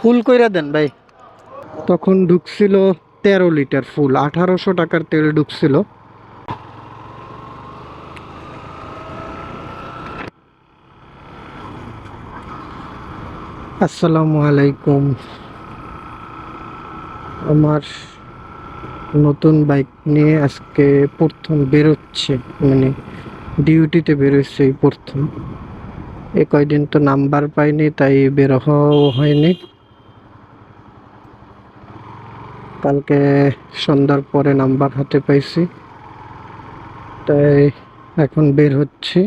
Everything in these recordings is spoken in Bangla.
ফুল কইরা দেন ভাই। তখন ঢুকছিল তেরো লিটার ফুল, আঠারোশো টাকার তেল ঢুকছিল। আসসালামু আলাইকুম। আমার নতুন বাইক নিয়ে আজকে প্রথম বেরোচ্ছে মানে ডিউটিতে বেরোচ্ছে এই প্রথম। এ কয়দিন তো নাম্বার পাইনি, তাই বের হওয়াও হয়নি। কালকে সন্ধ্যার পরে নাম্বার হাতে পাইছি। তাই এখন বের হচ্ছি।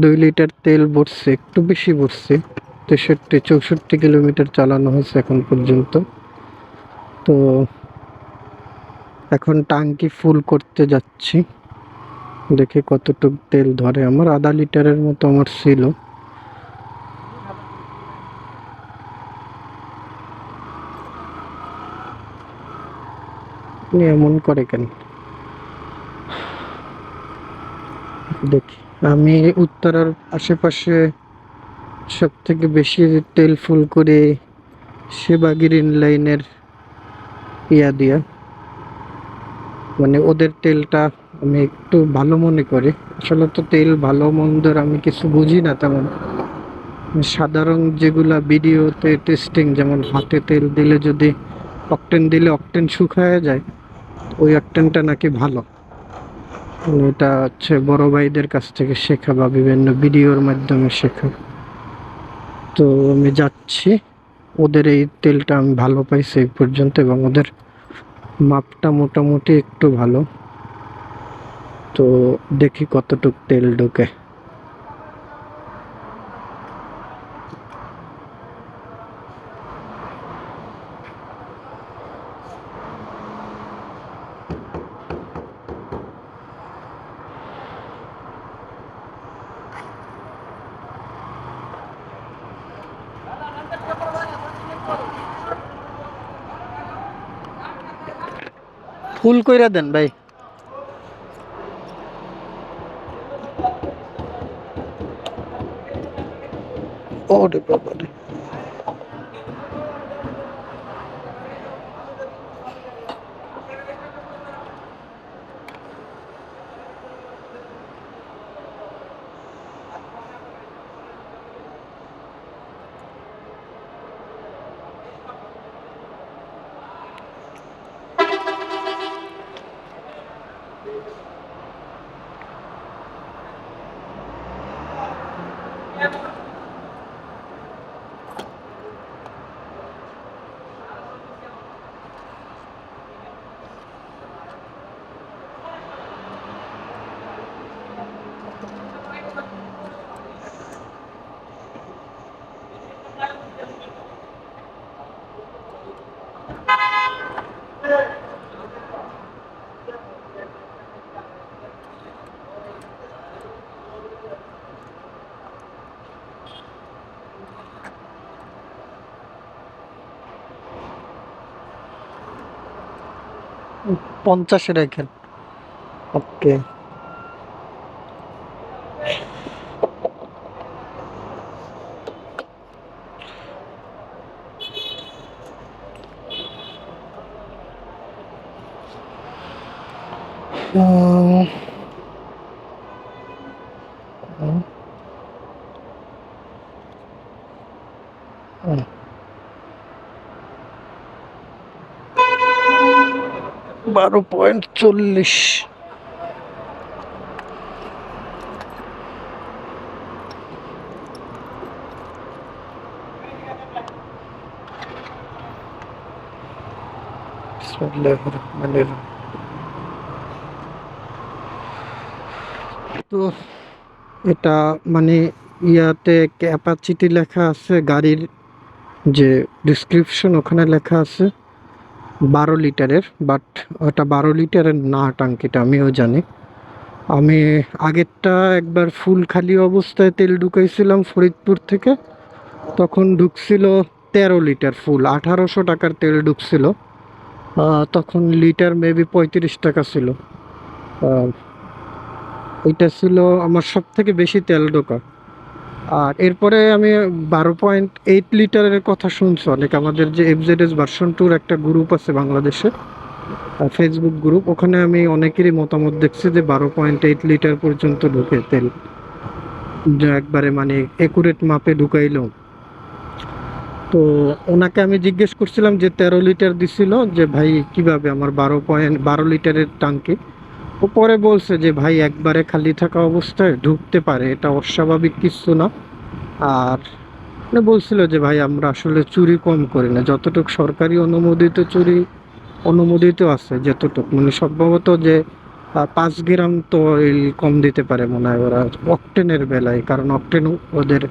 দুই লিটার তেল ভরছে, একটু বেশি ভরছে। তেষট্টি, চৌষট্টি কিলোমিটার চালানো হয়েছে এখন পর্যন্ত। তো এখন টাঙ্কি ফুল করতে যাচ্ছি। দেখি কতটুক তেল ধরে। আমার আধা লিটারের মতো আমার ছিল। আপনি এমন করে কেন? দেখি, আমি উত্তরার আশেপাশে সব থেকে বেশি তেল ফুল করে সেবা গ্রিন লাইনের ইয়া দিয়া মানে ওদের তেলটা আমি একটু ভালো মনে করি। আসলে তো তেল ভালো মন্দর আমি কিছু বুঝি না তেমন। সাধারণ যেগুলা ভিডিওতে টেস্টিং যেমন হাতে তেল দিলে যদি অকটেন দিলে অকটেন শুকায় যায়, ওই অকটেনটা নাকি ভালো। মানে এটা হচ্ছে বড় ভাইদের কাছ থেকে শেখা বা বিভিন্ন ভিডিওর মাধ্যমে শেখা। তো আমি যাচ্ছি, ওদের এই তেলটা আমি ভালো পাইছি এই পর্যন্ত এবং ওদের মাপটা মোটামুটি একটু ভালো। তো দেখি কতটুক তেল ঢোকে। ফুল কইরা দেন ভাই। ওরে বাবা রে পঞ্চাশে রাখেন ওকে উম, উম, বারো পয়েন্ট চল্লিশ। তো এটা মানে ইয়াতে ক্যাপাসিটি লেখা আছে, গাড়ির যে ডিসক্রিপশন ওখানে লেখা আছে বারো লিটারের বাট ওটা বারো লিটারের না টাঙ্কিটা আমিও জানি। আমি আগেরটা একবার ফুল খালি অবস্থায় তেল ঢুকাইছিলাম ফরিদপুর থেকে, তখন ঢুকছিল তেরো লিটার ফুল, আঠারোশো টাকার তেল ঢুকছিল। তখন লিটার মেবি পঁয়ত্রিশ টাকা ছিল। ওইটা ছিল আমার সব থেকে বেশি তেল ঢোকা। আর এরপরে আমি বারো পয়েন্ট এইট লিটারের কথা শুনছি। অনেক আমাদের যে এফজেডএস ভার্সন টুর একটা গ্রুপ আছে বাংলাদেশে ফেসবুক গ্রুপ ওখানে আমি অনেকেরই মতামত দেখছি যে বারো পয়েন্ট এইট লিটার পর্যন্ত ঢুকে তেল। একবারে মানে একুরেট মাপে ঢুকাইলো। তো ওনাকে আমি জিজ্ঞেস করছিলাম যে তেরো লিটার দিছিল, যে ভাই কীভাবে আমার বারো পয়েন্ট বারো লিটারের টাঙ্কি পরে বলছে যে, ভাই, একবারে খালি থাকা অবস্থায় ঢুকতে পারে, এটা অস্বাভাবিক কিছু না। আর উনি বলছিল যে, ভাই, আমরা আসলে চুরি কম করি না, যতটুকু সরকারি অনুমোদিত চুরি অনুমোদিত আছে, যতটুকু। মানে সম্ভবত যে পাঁচ গ্রাম তো কম দিতে পারে মনে হয় ওরা, অকটেনের বেলায়। কারণ অকটেন ওদের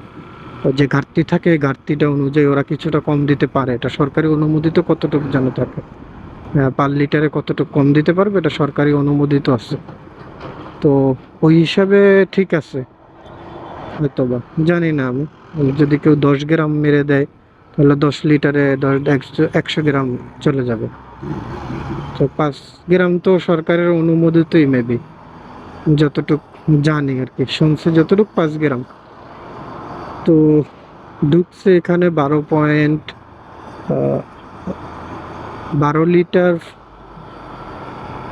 যে ঘাটতি থাকে ঘাটতিটা অনুযায়ী ওরা কিছুটা কম দিতে পারে। এটা সরকারি অনুমোদিত কতটুকু যেন থাকে। পার লিটারে কতটুকু কম দিতে পারবে? এটা সরকারি অনুমোদিত আছে। তো ওই হিসাবে ঠিক আছে। হয়তো বা জানি না আমি। যদি কেউ দশ গ্রাম মেরে দেয়, তাহলে দশ লিটারে দশ, একশো একশো গ্রাম চলে যাবে। তো পাঁচ গ্রাম তো সরকারের অনুমোদিতই মেবি যতটুক জানি আর কি, শুনছি যতটুক পাঁচ গ্রাম। তো ঢুকছে এখানে বারো পয়েন্ট বারো লিটার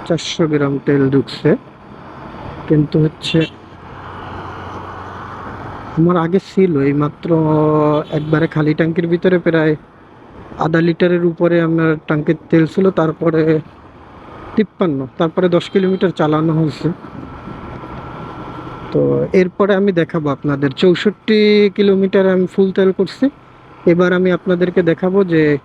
চারশো গ্রাম তেল ঢুকছে। কিন্তু হচ্ছে আমার আগে ছিল এই মাত্র একবারে খালি ট্যাঙ্কির ভিতরে প্রায় আধা লিটারের উপরে আমার ট্যাঙ্কির তেল ছিল, তারপরে তিপ্পান্ন, তারপরে দশ কিলোমিটার চালানো হয়েছে। তো এরপরে আমি দেখাবো আপনাদের। চৌষট্টি কিলোমিটার আমি ফুল তেল করছি। এবার আমি আপনাদেরকে দেখাবো যে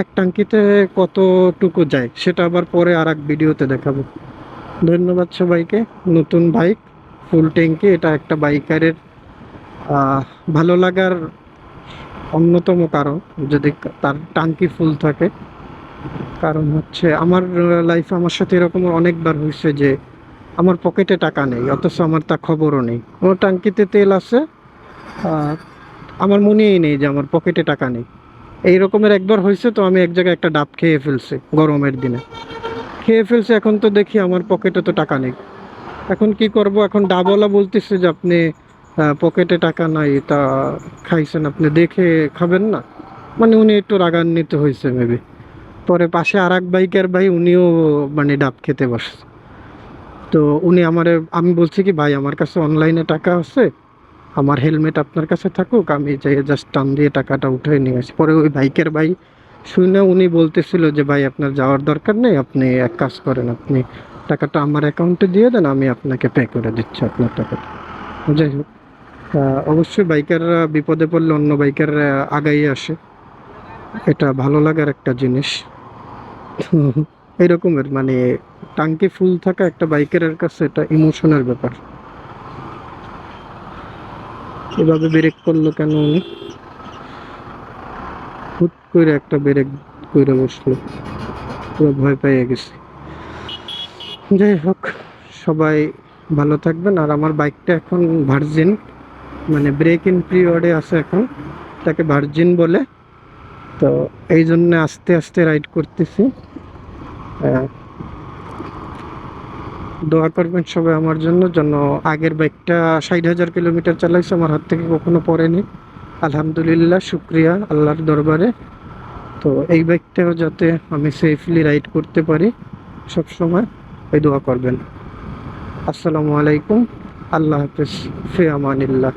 এক টাঙ্কিতে কতটুকু যায়, সেটা আবার পরে আর এক ভিডিওতে দেখাবো। ধন্যবাদ সবাইকে। নতুন বাইক, ফুল ট্যাঙ্কি, এটা একটা বাইকারের ভালো লাগার অন্যতম কারণ যদি তার টাঙ্কি ফুল থাকে। কারণ হচ্ছে আমার লাইফে আমার সাথে এরকম অনেকবার হয়েছে যে আমার পকেটে টাকা নেই, অথচ আমার তা খবরও নেই। কোনো টাঙ্কিতে তেল আছে আমার মনেই নেই যে আমার পকেটে টাকা নেই। এই রকমের একবার হয়েছে তো আমি এক জায়গায় একটা ডাব খেয়ে ফেলছি গরমের দিনে। খেয়ে ফেলছি, এখন তো দেখি আমার পকেটে তো টাকা নেই। এখন কি করব? এখন ডাবওয়ালা বলতেছে যে আপনি পকেটে টাকা নাই, তা খাইছেন আপনি, দেখে খাবেন না। মানে উনি একটু রাগান্বিত হয়েছে মেবি পরে পাশে আর এক বাইকের ভাই, উনিও মানে ডাব খেতে বসছে। তো উনি আমার, আমি বলছি কি, ভাই, আমার কাছে অনলাইনে টাকা আছে আমার হেলমেট আপনার কাছে থাকুক, আমি যাই জাস্ট টান দিয়ে টাকাটা উঠে নিয়ে আসি। পরে ওই বাইকের ভাই শুনে উনি বলতেছিল যে, ভাই, আপনার যাওয়ার দরকার নেই, আপনি এক কাজ করেন, আপনি টাকাটা আমার অ্যাকাউন্টে দিয়ে দেন, আমি আপনাকে পে করে দিচ্ছি আপনার টাকাটা। যাই হোক অবশ্যই বাইকাররা বিপদে পড়লে অন্য বাইকাররা আগাই আসে। এটা ভালো লাগার একটা জিনিস। এরকমের মানে টাঙ্কি ফুল থাকা একটা বাইকারের কাছে এটা ইমোশনের ব্যাপার। এভাবে ব্রেক করল কেন উনি? হুট করে একটা ব্রেক করে বসল। পুরো ভয় পেয়ে গেছে। যাই হোক, সবাই ভালো থাকবেন। আর আমার বাইকটা এখন ভার্জিন মানে ব্রেক ইন পিরিয়ডে আছে এখন। তাকে ভার্জিন বলে। তো এই জন্য আস্তে আস্তে রাইড করতেছি। দোয়া করবেন সবাই আমার জন্য, যেন আগের বাইকটা ষাট হাজার কিলোমিটার চালাইছে, আমার হাত থেকে কখনো পড়েনি। আলহামদুলিল্লাহ, শুক্রিয়া আল্লাহর দরবারে। তো এই বাইকটাও যাতে আমি সেফলি রাইড করতে পারি সব সময় এই দোয়া করবেন। আসসালামু আলাইকুম, আল্লাহ হাফিজ ফে আমানিল্লাহ